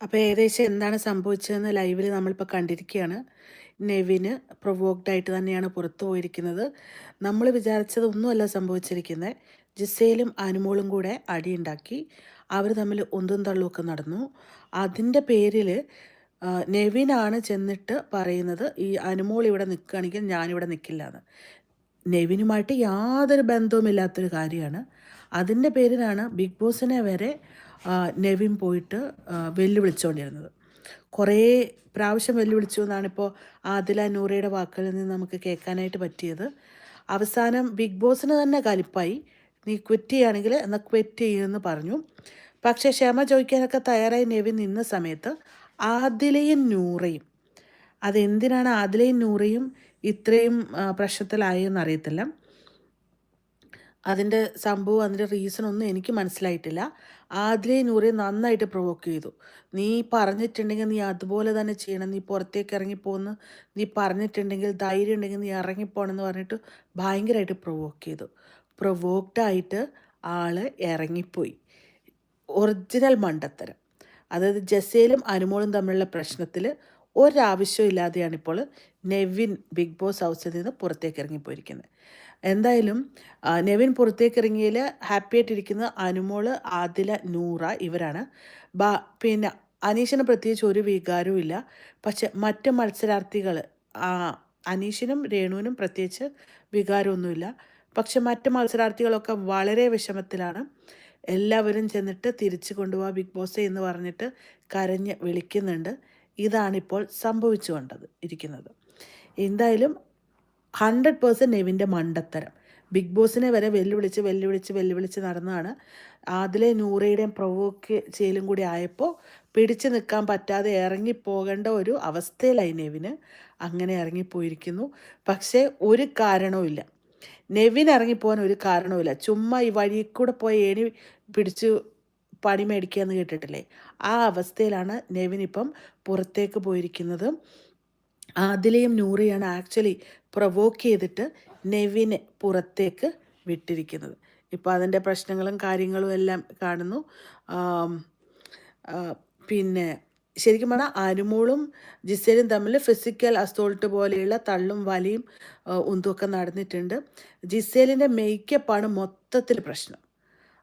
അപ്പോൾ ഏകദേശം എന്താണ് സംഭവിച്ചതെന്ന് ലൈവിൽ നമ്മളിപ്പോൾ കണ്ടിരിക്കുകയാണ്. നെവിന് പ്രൊവോക്ഡ് ആയിട്ട് തന്നെയാണ് പുറത്തു പോയിരിക്കുന്നത്. നമ്മൾ വിചാരിച്ചത് ഒന്നുമല്ല സംഭവിച്ചിരിക്കുന്നത്. ജിസയിലും അനുമോളും കൂടെ അടിയുണ്ടാക്കി അവർ തമ്മിൽ ഒന്നും തള്ളുമൊക്കെ നടന്നു. അതിന്റെ പേരിൽ നെവിനാണ് ചെന്നിട്ട് പറയുന്നത് ഈ അനുമോൾ ഇവിടെ നിൽക്കുകയാണെങ്കിൽ ഞാനിവിടെ നിൽക്കില്ല എന്ന്. നെവിനുമായിട്ട് യാതൊരു ബന്ധവുമില്ലാത്തൊരു കാര്യമാണ്. അതിന്റെ പേരിലാണ് ബിഗ് ബോസിനെ വരെ നെവിൻ പോയിട്ട് വെല്ലുവിളിച്ചുകൊണ്ടിരുന്നത് കുറേ പ്രാവശ്യം വെല്ലുവിളിച്ചു എന്നാണിപ്പോൾ ആദില നൂറയുടെ വാക്കുകളിൽ നിന്ന് നമുക്ക് കേൾക്കാനായിട്ട് പറ്റിയത്. അവസാനം ബിഗ് ബോസിന് തന്നെ കലിപ്പായി. നീ ക്വിറ്റ് ചെയ്യുകയാണെങ്കിൽ എന്നാൽ ക്വിറ്റ് ചെയ്യുമെന്ന് പറഞ്ഞു. പക്ഷേ ക്ഷമ ചോദിക്കാനൊക്കെ തയ്യാറായി നെവിൻ നിന്ന സമയത്ത് ആദിലയും നൂറയും. അതെന്തിനാണ് ആദിലയും നൂറയും ഇത്രയും പ്രശ്നത്തിലായെന്ന് അറിയത്തില്ല. അതിന്റെ സംഭവം അതിന്റെ റീസൺ ഒന്നും എനിക്ക് മനസ്സിലായിട്ടില്ല. ആദിലെ നൂറെ നന്നായിട്ട് പ്രൊവോക്ക് ചെയ്തു. നീ പറഞ്ഞിട്ടുണ്ടെങ്കിൽ നീ അതുപോലെ തന്നെ ചെയ്യണം. നീ പുറത്തേക്ക് ഇറങ്ങിപ്പോകുന്നു നീ പറഞ്ഞിട്ടുണ്ടെങ്കിൽ ധൈര്യം ഉണ്ടെങ്കിൽ നീ ഇറങ്ങിപ്പോകണമെന്ന് പറഞ്ഞിട്ട് ഭയങ്കരമായിട്ട് പ്രൊവോക്ക് ചെയ്തു. പ്രൊവോക്ഡായിട്ട് ആൾ ഇറങ്ങിപ്പോയി. ഒറിജിനൽ മണ്ടത്തരം. അതായത് ജസേലും അനുമോളും തമ്മിലുള്ള പ്രശ്നത്തിൽ ഒരാവശ്യമില്ലാതെയാണ് ഇപ്പോൾ നെവിൻ ബിഗ് ബോസ് ഹൗസിൽ നിന്ന് പുറത്തേക്ക് ഇറങ്ങിപ്പോയിരിക്കുന്നത്. എന്തായാലും നെവിൻ പുറത്തേക്ക് ഇറങ്ങിയതിൽ ഹാപ്പി ആയിട്ടിരിക്കുന്ന അനുമോൾ ആദില നൂറ ഇവരാണ്. ബാ പിന്നെ അനീഷിന് പ്രത്യേകിച്ച് ഒരു വികാരവും ഇല്ല. പക്ഷെ മറ്റ് മത്സരാർത്ഥികൾ അനീഷിനും രേണുവിനും പ്രത്യേകിച്ച് വികാരമൊന്നുമില്ല. പക്ഷെ മറ്റ് മത്സരാർത്ഥികളൊക്കെ വളരെ വിഷമത്തിലാണ്. എല്ലാവരും ചെന്നിട്ട് തിരിച്ചു കൊണ്ടുപോകാം ബിഗ് ബോസ് എന്ന് പറഞ്ഞിട്ട് കരഞ്ഞ് വിളിക്കുന്നുണ്ട്. ഇതാണിപ്പോൾ സംഭവിച്ചു കൊണ്ടത് ഇരിക്കുന്നത്. എന്തായാലും ഹൺഡ്രഡ് പേഴ്സന്റ് നെവിന്റെ മണ്ടത്തരം. ബിഗ് ബോസിനെ വരെ വെല്ലുവിളിച്ച് വെല്ലുവിളിച്ച് വെല്ലുവിളിച്ച് നടന്നതാണ്. അതിലെ നൂറയുടെയും പ്രൊവോക്ക് ചെയ്യലും കൂടി ആയപ്പോൾ പിടിച്ചു നിൽക്കാൻ പറ്റാതെ ഇറങ്ങിപ്പോകേണ്ട ഒരു അവസ്ഥയിലായി നെവിന്. അങ്ങനെ ഇറങ്ങിപ്പോയിരിക്കുന്നു. പക്ഷേ ഒരു കാരണവുമില്ല നെവിൻ ഇറങ്ങിപ്പോകാൻ ഒരു കാരണവുമില്ല ചുമ്മാ ഈ വഴി കൂടെ പോയി ഏണി പിടിച്ച് പണി മേടിക്കുക എന്ന് കേട്ടിട്ടില്ലേ? ആ അവസ്ഥയിലാണ് നെവിൻ ഇപ്പം പുറത്തേക്ക് പോയിരിക്കുന്നത്. ആദിലയും നൂറിയാണ് ആക്ച്വലി പ്രൊവോക്ക് ചെയ്തിട്ട് നെവിനെ പുറത്തേക്ക് വിട്ടിരിക്കുന്നത്. ഇപ്പോൾ അതിന്റെ പ്രശ്നങ്ങളും കാര്യങ്ങളും എല്ലാം കാണുന്നു. പിന്നെ ശരിക്കും പറഞ്ഞാൽ അനുമോളും ജിസേലും തമ്മിൽ ഫിസിക്കൽ അസോൾട്ട് പോലെയുള്ള തള്ളും വലിയും ഉന്തുമൊക്കെ നടന്നിട്ടുണ്ട്. ജിസേലിന്റെ മേക്കപ്പാണ് മൊത്തത്തിൽ പ്രശ്നം.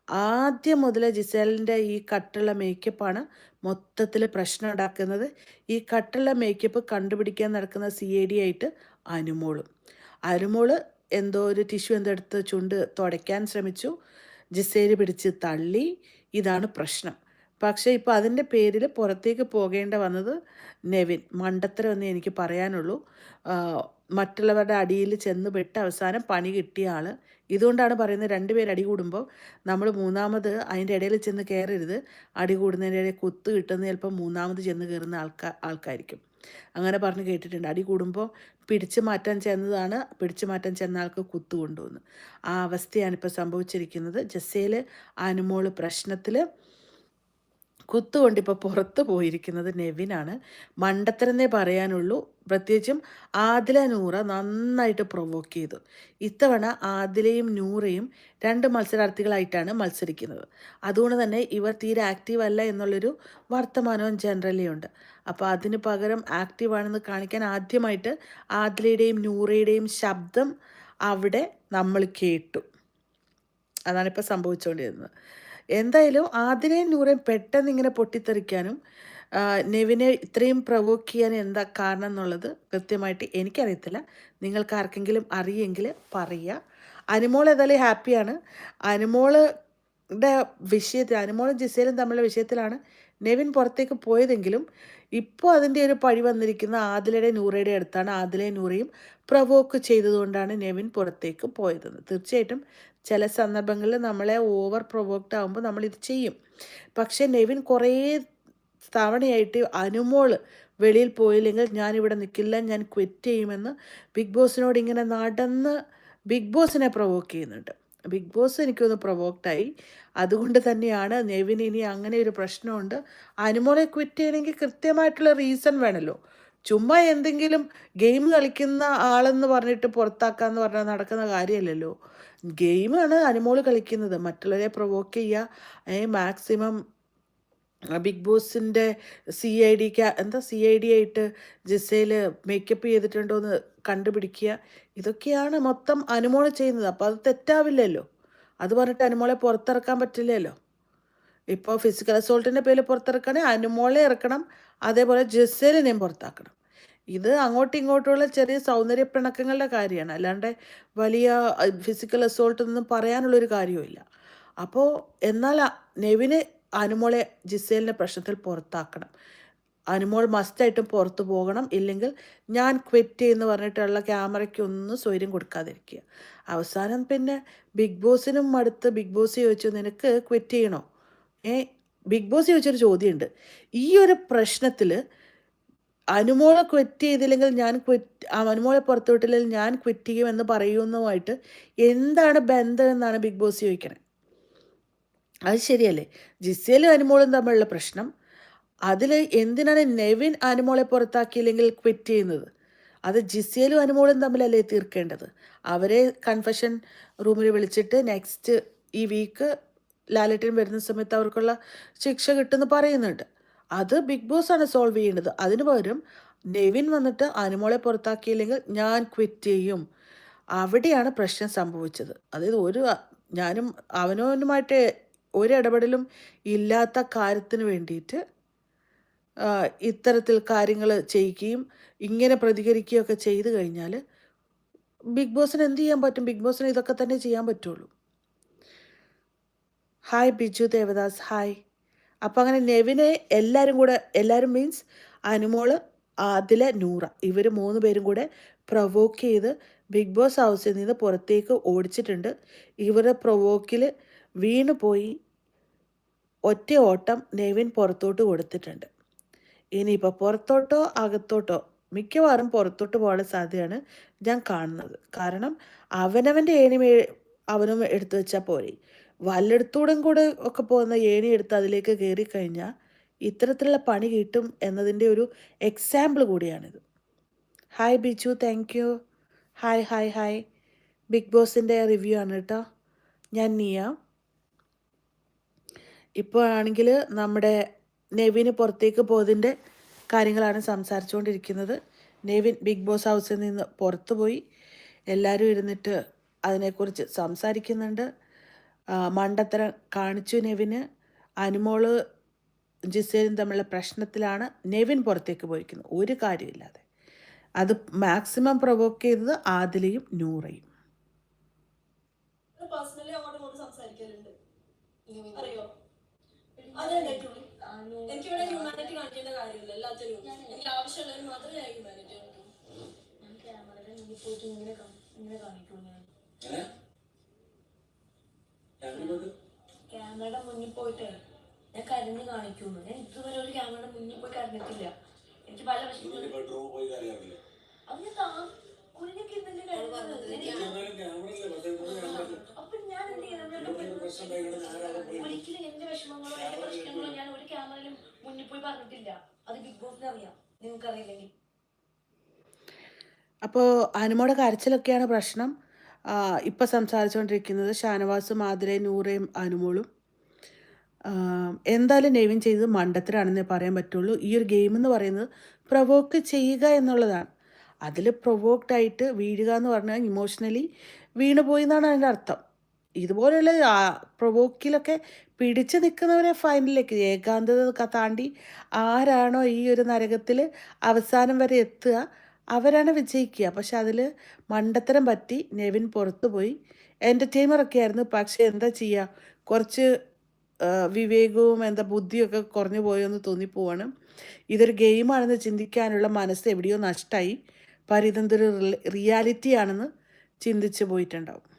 ആദ്യം മുതൽ ജിസേലിന്റെ ഈ കട്ടുള്ള മേക്കപ്പാണ് മൊത്തത്തിൽ പ്രശ്നം ഉണ്ടാക്കുന്നത്. ഈ കട്ടുള്ള മേക്കപ്പ് കണ്ടുപിടിക്കാൻ നടക്കുന്ന സി ഡി ആയിട്ട് അനുമോളും. അനുമോൾ എന്തോ ഒരു ടിഷ്യൂ എന്തെടുത്ത് ചുണ്ട് തുടയ്ക്കാൻ ശ്രമിച്ചു. ജിസേൽ പിടിച്ച് തള്ളി. ഇതാണ് പ്രശ്നം. പക്ഷേ ഇപ്പോൾ അതിന്റെ പേരിൽ പുറത്തേക്ക് പോകേണ്ട വന്നത് നെവിൻ. മണ്ടത്തരം എന്നേ എനിക്ക് പറയാനുള്ളൂ. മറ്റുള്ളവരുടെ അടിയിൽ ചെന്ന് പെട്ട് അവസാനം പണി കിട്ടിയ ആൾ ഇതുകൊണ്ടാണ് പറയുന്നത് രണ്ടുപേർ അടി കൂടുമ്പോൾ നമ്മൾ മൂന്നാമത് അതിന്റെ ഇടയിൽ ചെന്ന് കയറരുത് അടി കൂടുന്നതിന്റെ ഇടയിൽ കുത്ത് കിട്ടുന്ന ചിലപ്പോൾ മൂന്നാമത് ചെന്ന് കയറുന്ന ആൾക്കാർ ആൾക്കാരിക്കും. അങ്ങനെ പറഞ്ഞ് കേട്ടിട്ടുണ്ട്. അടി കൂടുമ്പോൾ പിടിച്ചു മാറ്റാൻ ചെന്നതാണ് പിടിച്ചു മാറ്റാൻ ചെന്ന ആൾക്ക് കുത്തു കൊണ്ടുവന്ന്. ആ അവസ്ഥയാണ് ഇപ്പോൾ സംഭവിച്ചിരിക്കുന്നത്. ജസ്സയിൽ അനുമോൾ പ്രശ്നത്തിൽ കുത്തുകൊണ്ട് ഇപ്പോൾ പുറത്ത് പോയിരിക്കുന്നത് നെവിനാണ്. മണ്ടത്തരന്നേ പറയാനുള്ളൂ. പ്രത്യേകിച്ചും ആദില നൂറ നന്നായിട്ട് പ്രൊവോക്ക് ചെയ്തു. ഇത്തവണ ആദിലയും നൂറയും രണ്ട് മത്സരാർത്ഥികളായിട്ടാണ് മത്സരിക്കുന്നത്. അതുകൊണ്ട് തന്നെ ഇവർ തീരെ ആക്റ്റീവ് അല്ല എന്നുള്ളൊരു വർത്തമാനവും ജനറലി ഉണ്ട്. അപ്പോൾ അതിന് പകരം ആക്റ്റീവാണെന്ന് കാണിക്കാൻ ആദ്യമായിട്ട് ആദിലയുടെയും നൂറയുടെയും ശബ്ദം അവിടെ നമ്മൾ കേട്ടു. അതാണിപ്പോൾ സംഭവിച്ചുകൊണ്ടിരുന്നത്. എന്തായാലും ആദിനെയും നൂറേയും പെട്ടെന്ന് ഇങ്ങനെ പൊട്ടിത്തെറിക്കാനും നെവിനെ ഇത്രയും പ്രവോക്ക് ചെയ്യാൻ എന്താ കാരണം എന്നുള്ളത് കൃത്യമായിട്ട് എനിക്കറിയത്തില്ല. നിങ്ങൾക്ക് ആർക്കെങ്കിലും അറിയെങ്കിൽ പറയുക. അനുമോൾ ഏതായാലും ഹാപ്പിയാണ് അനുമോളുടെ വിഷയത്തിൽ അനുമോളും ജിസേലും തമ്മിലുള്ള വിഷയത്തിലാണ് നെവിൻ പുറത്തേക്ക് പോയതെങ്കിലും ഇപ്പോൾ അതിന്റെ ഒരു പഴി വന്നിരിക്കുന്ന ആദിലയുടെ നൂറയുടെ അടുത്താണ് ആദിലെ നൂറയും പ്രവോക്ക് ചെയ്തതുകൊണ്ടാണ് നെവിൻ പുറത്തേക്ക് പോയതെന്ന് തീർച്ചയായിട്ടും ചില സന്ദർഭങ്ങളിൽ നമ്മളെ ഓവർ പ്രൊവോക്ഡ് ആകുമ്പോൾ നമ്മളിത് ചെയ്യും. പക്ഷേ നെവിൻ കുറേ തവണയായിട്ട് അനുമോൾ വെളിയിൽ പോയില്ലെങ്കിൽ ഞാനിവിടെ നിൽക്കില്ല ഞാൻ ക്വിറ്റ് ചെയ്യുമെന്ന് ബിഗ് ബോസിനോട് ഇങ്ങനെ നടന്ന് ബിഗ് ബോസിനെ പ്രൊവോക്ക് ചെയ്യുന്നുണ്ട്. ബിഗ് ബോസ് എനിക്കൊന്ന് പ്രൊവോക്ഡായി അതുകൊണ്ട് തന്നെയാണ് നെവിന് ഇനി അങ്ങനെ ഒരു പ്രശ്നമുണ്ട്. അനുമോളെ ക്വിറ്റ് ചെയ്യണമെങ്കിൽ കൃത്യമായിട്ടുള്ള റീസൺ വേണമല്ലോ ചുമ്മാ എന്തെങ്കിലും ഗെയിം കളിക്കുന്ന ആളെന്ന് പറഞ്ഞിട്ട് പുറത്താക്കാന്ന് പറഞ്ഞാൽ നടക്കുന്ന കാര്യമല്ലല്ലോ. ഗെയിമാണ് അനുമോൾ കളിക്കുന്നത്. മറ്റുള്ളവരെ പ്രൊവോക്ക് ചെയ്യുക. മാക്സിമം ബിഗ് ബോസിന്റെ സി ഐ ഡി എന്താ സി ഐ ഡി ആയിട്ട് ജിസയിൽ മേക്കപ്പ് ചെയ്തിട്ടുണ്ടോ എന്ന് കണ്ടുപിടിക്കുക. ഇതൊക്കെയാണ് മൊത്തം അനുമോൾ ചെയ്യുന്നത്. അപ്പോൾ അത് തെറ്റാവില്ലല്ലോ. അത് പറഞ്ഞിട്ട് അനുമോളെ പുറത്തിറക്കാൻ പറ്റില്ലല്ലോ. ഇപ്പോൾ ഫിസിക്കൽ അസോൾട്ടിന്റെ പേരിൽ പുറത്തിറക്കണേ അനുമോളെ ഇറക്കണം. അതേപോലെ ജിസേലിനെയും പുറത്താക്കണം. ഇത് അങ്ങോട്ടും ഇങ്ങോട്ടുമുള്ള ചെറിയ സൗന്ദര്യ പിണക്കങ്ങളുടെ കാര്യമാണ്. അല്ലാണ്ട് വലിയ ഫിസിക്കൽ അസോൾട്ട് ഒന്നും പറയാനുള്ളൊരു കാര്യവുമില്ല. അപ്പോൾ എന്നാൽ നെവിന് അനുമോളെ ജിസേലിന്റെ പ്രശ്നത്തിൽ പുറത്താക്കണം. അനുമോൾ മസ്റ്റായിട്ടും പുറത്തു പോകണം. ഇല്ലെങ്കിൽ ഞാൻ ക്വിറ്റ് എന്ന് പറഞ്ഞിട്ടുള്ള ക്യാമറയ്ക്കൊന്നും സ്വൈര്യം കൊടുക്കാതിരിക്കുക. അവസാനം പിന്നെ ബിഗ് ബോസിനും അടുത്ത് ബിഗ് ബോസ് ചോദിച്ചു നിനക്ക് ക്വിറ്റ് ചെയ്യണോ? ഏ ബിഗ് ബോസ് ചോദിച്ചൊരു ചോദ്യമുണ്ട്. ഈ ഒരു പ്രശ്നത്തിൽ അനുമോളെ ക്വിറ്റ് ചെയ്തില്ലെങ്കിൽ ഞാൻ ക്വിറ്റ് അനുമോളെ പുറത്തു വിട്ടില്ലെങ്കിൽ ഞാൻ ക്വിറ്റ് ചെയ്യുമെന്ന് പറയുന്നതുമായിട്ട് എന്താണ് ബന്ധം എന്നാണ് ബിഗ് ബോസ് ചോദിക്കണത് അത് ശരിയല്ലേ? ജിസേലും അനുമോളും തമ്മിലുള്ള പ്രശ്നം. അതിൽ എന്തിനാണ് നെവിൻ അനുമോളെ പുറത്താക്കിയില്ലെങ്കിൽ ക്വിറ്റ് ചെയ്യുന്നത്? അത് ജിസേലും അനുമോളും തമ്മിലല്ലേ തീർക്കേണ്ടത്? അവരെ കൺഫഷൻ റൂമിൽ വിളിച്ചിട്ട് നെക്സ്റ്റ് ഈ വീക്ക് ലാലറ്റിൻ വരുന്ന സമയത്ത് അവർക്കുള്ള ശിക്ഷ കിട്ടുമെന്ന് പറയുന്നുണ്ട്. അത് ബിഗ് ബോസ് ആണ് സോൾവ് ചെയ്യേണ്ടത്. അതിന് പകരം നെവിൻ വന്നിട്ട് അനുമോളെ പുറത്താക്കിയില്ലെങ്കിൽ ഞാൻ ക്വിറ്റ് ചെയ്യും. അവിടെയാണ് പ്രശ്നം സംഭവിച്ചത്. അതായത് ഒരു ഞാനും അവനവനുമായിട്ട് ഒരു ഇടപെടലും ഇല്ലാത്ത കാര്യത്തിന് വേണ്ടിയിട്ട് ഇത്തരത്തിൽ കാര്യങ്ങൾ ചെയ്യിക്കുകയും ഇങ്ങനെ പ്രതികരിക്കുകയൊക്കെ ചെയ്തു കഴിഞ്ഞാൽ ബിഗ് ബോസിന് എന്ത് ചെയ്യാൻ പറ്റും? ബിഗ് ബോസിന് ഇതൊക്കെ തന്നെ ചെയ്യാൻ പറ്റുള്ളൂ. ഹായ് ബിജു ദേവദാസ്. ഹായ് അപ്പം അങ്ങനെ നെവിനെ എല്ലാവരും കൂടെ എല്ലാവരും മീൻസ് അനുമോൾ അതിലെ നൂറ ഇവർ മൂന്ന് പേരും കൂടെ പ്രൊവോക്ക് ചെയ്ത് ബിഗ് ബോസ് ഹൗസിൽ നിന്ന് പുറത്തേക്ക് ഓടിച്ചിട്ടുണ്ട്. ഇവരുടെ പ്രൊവോക്കിൽ വീണു പോയി ഒറ്റ ഓട്ടം നെവിൻ പുറത്തോട്ട് കൊടുത്തിട്ടുണ്ട്. ഇനിയിപ്പോൾ പുറത്തോട്ടോ അകത്തോട്ടോ മിക്കവാറും പുറത്തോട്ട് പോകാനുള്ള സാധ്യതയാണ് ഞാൻ കാണുന്നത്. കാരണം അവനവന്റെ ഏണി അവനും എടുത്തു വെച്ചാൽ പോരെ. വല്ലയിടത്തൂടെയും കൂടെ ഒക്കെ പോകുന്ന ഏണി എടുത്ത് അതിലേക്ക് കയറി കഴിഞ്ഞാൽ ഇത്തരത്തിലുള്ള പണി കിട്ടും എന്നതിന്റെ ഒരു എക്സാമ്പിൾ കൂടിയാണിത്. Hi Biju thank you hi hi hi big ബോസിന്റെ റിവ്യൂ ആണ് കേട്ടോ. ഞാൻ നിയ. ഇപ്പോൾ ആണെങ്കിൽ നമ്മുടെ നെവിന് പുറത്തേക്ക് പോയതിന്റെ കാര്യങ്ങളാണ് സംസാരിച്ചുകൊണ്ടിരിക്കുന്നത്. നെവിൻ ബിഗ് ബോസ് ഹൗസിൽ നിന്ന് പുറത്തു പോയി. എല്ലാവരും ഇരുന്നിട്ട് അതിനെക്കുറിച്ച് സംസാരിക്കുന്നുണ്ട്. മണ്ടത്തരം കാണിച്ചു നെവിന്. അനുമോൾ ജിസേലും തമ്മിലുള്ള പ്രശ്നത്തിലാണ് നെവിൻ പുറത്തേക്ക് പോയിരിക്കുന്നത്. ഒരു കാര്യമില്ലാതെ അത് മാക്സിമം പ്രൊവോക്ക് ചെയ്തത് ആദിലയും നൂറയും. അറിയോ? അതേ ഉണ്ടായിട്ടുള്ളൂ എനിക്കിവിടെ ഹ്യൂമാനിറ്റി കാണിക്കേണ്ട കാര്യമില്ല. എല്ലാത്തിനും. എനിക്ക് ആവശ്യമുള്ളതിന് മാത്രമേ ഞാൻ ഹ്യൂമാനിറ്റി കാണിക്കൂ ഞാൻ ക്യാമറയുടെ മുന്നിൽ പോയിട്ട് ഇങ്ങനെ ഇങ്ങനെ കാണിക്കും ഞാൻ ക്യാമറയുടെ മുന്നിൽ പോയിട്ട് ഞാൻ കരഞ്ഞ് കാണിക്കുന്നു ഞാൻ ഇതുവരെ ഒരു ക്യാമറയുടെ മുന്നിൽ പോയി കരഞ്ഞിട്ടില്ല. എനിക്ക് പല പ്രശ്നങ്ങളും ബെഡ്റൂമിൽ പോയി കരയാറില്ല? അത് ഞാൻ താ കുഞ്ഞൊക്കെ ഇന്നലെ കരഞ്ഞത് ഞാൻ എന്ത് പോയി ഒരിക്കലും എന്റെ വിഷമങ്ങളോ എന്റെ പ്രശ്നങ്ങളോ ഞാൻ ഒരു ക്യാമറയിലും മുന്നിൽ പോയി പറഞ്ഞിട്ടില്ല. അത് ബിഗ് ബോസിന് അറിയാം. നിങ്ങൾക്ക് അറിയില്ലെങ്കിൽ അപ്പോൾ അനുമോടെ കരച്ചിലൊക്കെയാണ് പ്രശ്നം. ഇപ്പം സംസാരിച്ചുകൊണ്ടിരിക്കുന്നത് ഷാനവാസും ആതിരയും നൂറയും അനുമോളും. എന്തായാലും നെവിൻ ചെയ്തത് മണ്ടത്തിലാണെന്നേ പറയാൻ പറ്റുള്ളൂ. ഈ ഒരു ഗെയിം എന്ന് പറയുന്നത് പ്രൊവോക്ക് ചെയ്യുക എന്നുള്ളതാണ്. അതിൽ പ്രൊവോക്ഡ് ആയിട്ട് വീഴുക എന്ന് പറഞ്ഞാൽ ഇമോഷണലി വീണുപോയി എന്നാണ് അതിന്റെ അർത്ഥം. ഇതുപോലെയുള്ള പ്രൊവോക്കിലൊക്കെ പിടിച്ചു നിൽക്കുന്നവരെ ഫൈനലിലേക്ക് ഏകാന്തത താണ്ടി ആരാണോ ഈ ഒരു നരകത്തിൽ അവസാനം വരെ എത്തുക അവരാണ് വിജയിക്കുക. പക്ഷെ അതിൽ മണ്ടത്തരം പറ്റി നെവിൻ പുറത്തു പോയി. എന്റർടൈനറൊക്കെ ആയിരുന്നു. പക്ഷേ എന്താ ചെയ്യുക കുറച്ച് വിവേകവും എന്താ ബുദ്ധിയൊക്കെ കുറഞ്ഞു പോയെന്ന് തോന്നിപ്പോവാണ് ഇതൊരു ഗെയിമാണെന്ന് ചിന്തിക്കാനുള്ള മനസ്സ് എവിടെയോ നഷ്ടമായി പരി റിയാലിറ്റിയാണെന്ന് റിയാലിറ്റി ആണെന്ന് ചിന്തിച്ച് പോയിട്ടുണ്ടാവും.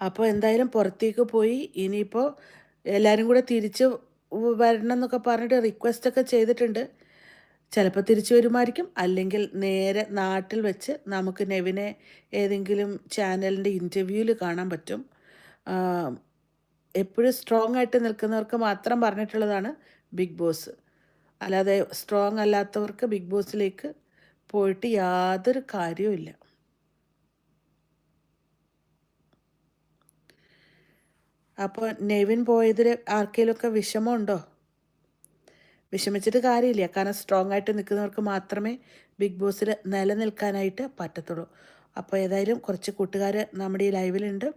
അപ്പോൾ എന്തായാലും പുറത്തേക്ക് പോയി ഇനിയിപ്പോൾ എല്ലാവരും കൂടെ തിരിച്ച് വരണം എന്നൊക്കെ പറഞ്ഞിട്ട് റിക്വസ്റ്റ് ഒക്കെ ചെയ്തിട്ടുണ്ട്. ചിലപ്പോൾ തിരിച്ചു വരുമായിരിക്കും. അല്ലെങ്കിൽ നേരെ നാട്ടിൽ വെച്ച് നമുക്ക് നെവിനെ ഏതെങ്കിലും ചാനലിന്റെ ഇന്റർവ്യൂവിൽ കാണാൻ പറ്റും. എപ്പോഴും സ്ട്രോങ് ആയിട്ട് നിൽക്കുന്നവർക്ക് മാത്രം പറഞ്ഞിട്ടുള്ളതാണ് ബിഗ് ബോസ്. അല്ലാതെ സ്ട്രോങ് അല്ലാത്തവർക്ക് ബിഗ് ബോസിലേക്ക് പോയിട്ട് യാതൊരു കാര്യവുമില്ല. അപ്പോൾ നെവിൻ പോയതിൽ ആർക്കെങ്കിലുമൊക്കെ വിഷമമുണ്ടോ? വിഷമിച്ചിട്ട് കാര്യമില്ല. കാരണം സ്ട്രോങ് ആയിട്ട് നിൽക്കുന്നവർക്ക് മാത്രമേ ബിഗ് ബോസിൽ നിലനിൽക്കാനായിട്ട് പറ്റത്തുള്ളൂ. അപ്പോൾ ഏതായാലും കുറച്ച് കൂട്ടുകാർ നമ്മുടെ ഈ ലൈവിലുണ്ട്.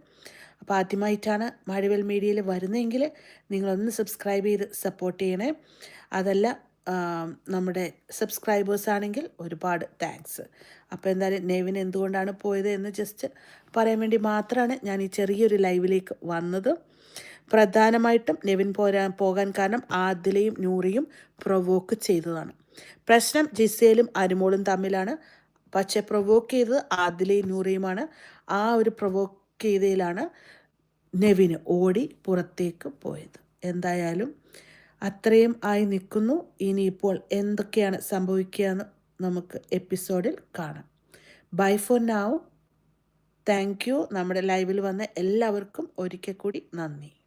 അപ്പോൾ ആദ്യമായിട്ടാണ് മഴവിൽ മീഡിയയിൽ വരുന്നതെങ്കിൽ നിങ്ങളൊന്ന് സബ്സ്ക്രൈബ് ചെയ്ത് സപ്പോർട്ട് ചെയ്യണേ. അതല്ല നമ്മുടെ സബ്സ്ക്രൈബേഴ്സ് ആണെങ്കിൽ ഒരുപാട് താങ്ക്സ് അപ്പോൾ എന്തായാലും നെവിൻ എന്തുകൊണ്ടാണ് പോയത് എന്ന് ജസ്റ്റ് പറയാൻ വേണ്ടി മാത്രമാണ് ഞാൻ ഈ ചെറിയൊരു ലൈവിലേക്ക് വന്നത്. പ്രധാനമായിട്ടും നെവിൻ പോരാ പോകാൻ കാരണം ആദിലയും നൂറിയും പ്രൊവോക്ക് ചെയ്തതാണ്. പ്രശ്നം ജിസേലും അനുമോളും തമ്മിലാണ്. പക്ഷെ പ്രൊവോക്ക് ചെയ്തത് ആദിലയും നൂറിയുമാണ്. ആ ഒരു പ്രൊവോക്ക് ചെയ്തതിലാണ് നെവിന് ഓടി പുറത്തേക്ക് പോയത്. എന്തായാലും അത്രയും ആയി നിൽക്കുന്നു. ഇനിയിപ്പോൾ എന്തൊക്കെയാണ് സംഭവിക്കുക എന്ന് നമുക്ക് എപ്പിസോഡിൽ കാണാം. Bye for now thank you നമ്മുടെ ലൈവിൽ വന്ന എല്ലാവർക്കും ഒരിക്കൽ കൂടി നന്ദി.